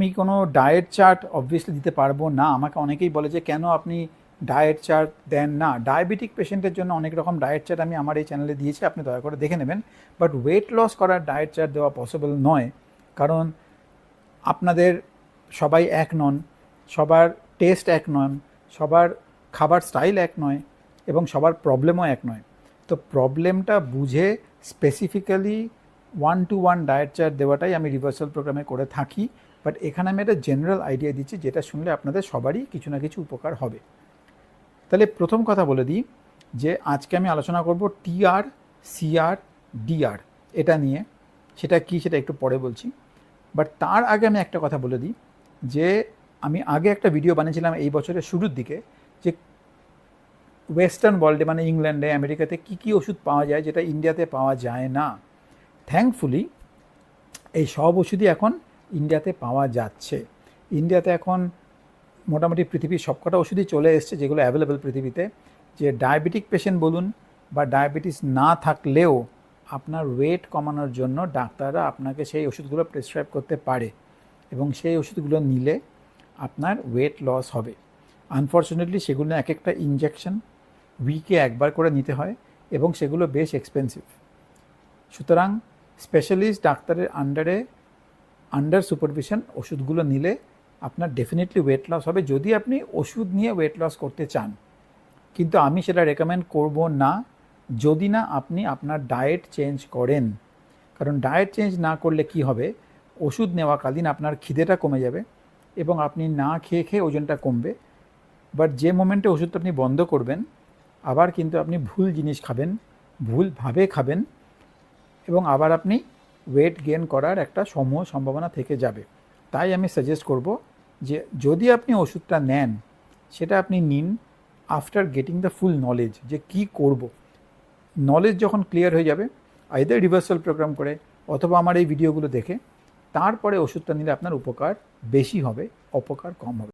আমি কোনো diet chart obviously দিতে পারব না। আমাকে অনেকেই বলে যে, কেন আপনি ডায়েট চার্ট দেন না? ডায়াবেটিক পেশেন্টের জন্য অনেক রকম ডায়েট চার্ট আমি আমার এই চ্যানেলে দিয়েছি, আপনি দয়া করে দেখে নেবেন। বাট ওয়েট লস করার ডায়েট চার্ট দেওয়া পসিবল নয়। কারণ আপনাদের সবাই এক নন, সবার টেস্ট এক নন, সবার খাবার স্টাইল এক নয় এবং সবার প্রবলেমও এক নয়। তো প্রবলেমটা বুঝে specifically one to one diet chart দেওয়াটাই আমি রিভার্সাল প্রোগ্রামে করে থাকি। বাট এখানে আমি একটা জেনারেল আইডিয়া দিচ্ছি, যেটা শুনলে আপনাদের সবারই কিছু না কিছু উপকার হবে। তাহলে প্রথম কথা বলে দিই যে আজকে আমি আলোচনা করব টিআর সিআর ডিআর এটা নিয়ে, সেটা কি সেটা একটু পরে বলছি। বাট তার আগে আমি একটা কথা বলে দিই যে আমি আগে একটা ভিডিও বানিয়েছিলাম এই বছরের শুরুর দিকে, যে ওয়েস্টার্ন ওয়ার্ল্ডে মানে ইংল্যান্ডে আমেরিকাতে কী কী ওষুধ পাওয়া যায় যেটা ইন্ডিয়াতে পাওয়া যায় না। থ্যাঙ্কফুলি এই সব ওষুধই এখন ইন্ডিয়াতে পাওয়া যাচ্ছে। ইন্ডিয়াতে এখন মোটামুটি পৃথিবীর সবকটা ওষুধই চলে এসছে যেগুলো অ্যাভেলেবেল পৃথিবীতে। যে ডায়াবেটিক পেশেন্ট বলুন বা ডায়াবেটিস না থাকলেও আপনার ওয়েট কমানোর জন্য ডাক্তাররা আপনাকে সেই ওষুধগুলো প্রেসক্রাইব করতে পারে এবং সেই ওষুধগুলো নিলে আপনার ওয়েট লস হবে। আনফর্চুনেটলি সেগুলো এক একটা ইনজেকশন উইকে একবার করে নিতে হয় এবং সেগুলো বেশ এক্সপেন্সিভ সুতরাং স্পেশালিস্ট ডাক্তারের আন্ডারে আন্ডার সুপারভিশন ওষুধগুলো নিলে আপনার ডেফিনেটলি ওয়েট লস হবে। যদি আপনি ওষুধ নিয়ে ওয়েট লস করতে চান, কিন্তু আমি সেটা রেকমেন্ড করব না। যদি না, আপনি আপনার ডায়েট চেঞ্জ করেন। কারণ ডায়েট চেঞ্জ না করলে কি হবে? ওষুধ নেওয়াকালীন আপনার খিদেটা কমে যাবে এবং আপনি না খেয়ে খেয়ে ওজনটা কমবে। বাট যে মোমেন্টে ওষুধটা আপনি বন্ধ করবেন, আবার কিন্তু আপনি ভুল জিনিস খাবেন, ভুলভাবে খাবেন এবং আবার আপনি ওয়েট গেন করার একটা সমূহ সম্ভাবনা থেকে যাবে। তাই আমি সাজেস্ট করব যে যদি আপনি ওষুধটা নেন, সেটা আপনি নিন after getting the full knowledge যে কি করব। নলেজ যখন ক্লিয়ার হয়ে যাবে আইদার রিভার্সাল প্রোগ্রাম করে অথবা আমার এই ভিডিওগুলো দেখে, তারপরে ওষুধটা নিলে আপনার উপকার বেশি হবে, অপকার কম হবে।